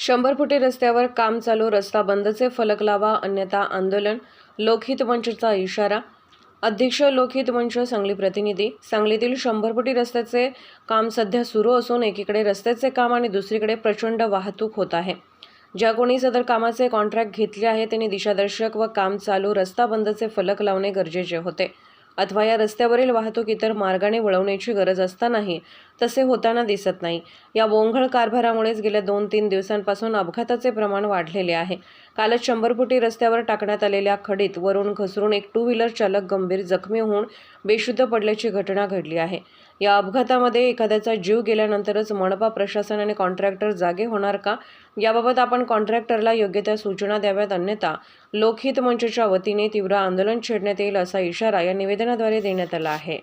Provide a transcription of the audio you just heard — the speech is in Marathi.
शंभर फुटे रस्त्यावर काम चालू रस्ता बंदचे फलक लावा अन्यथा आंदोलन लोकहित मंचचा इशारा. अध्यक्ष लोकहित मंच सांगली प्रतिनिधी. सांगलीतील शंभर फुटी रस्त्याचे काम सध्या सुरू असून एकीकडे रस्त्याचे काम आणि दुसरीकडे प्रचंड वाहतूक होत आहे. ज्या कोणी सदर कामाचे कॉन्ट्रॅक्ट घेतले आहे त्यांनी दिशादर्शक व काम चालू रस्ता बंदचे फलक लावणे गरजेचे होते. अथवा या रस्त्यावरील वाहतूक इतर मार्गाने वळवण्याची गरज असतानाही तसे होताना दिसत नाही. या बोंघळ कारभारामुळेच गेल्या दोन तीन दिवसांपासून अपघाताचे प्रमाण वाढलेले आहे. कालच शंभर फुटी रस्त्यावर टाकण्यात आलेल्या खडीत वरून घसरून एक टू व्हीलर चालक गंभीर जखमी होऊन बेशुद्ध पडल्याची घटना घडली आहे. या अपघातामध्ये एखाद्याचा जीव गेल्यानंतरच मनपा प्रशासन आणि कॉन्ट्रॅक्टर जागे होणार का? याबाबत आपण कॉन्ट्रॅक्टरला योग्य त्या सूचना द्याव्यात अन्यथा लोकहित मंचच्या वतीने तीव्र आंदोलन छेडण्यात येईल असा इशारा या निवेदनाद्वारे देण्यात आला आहे.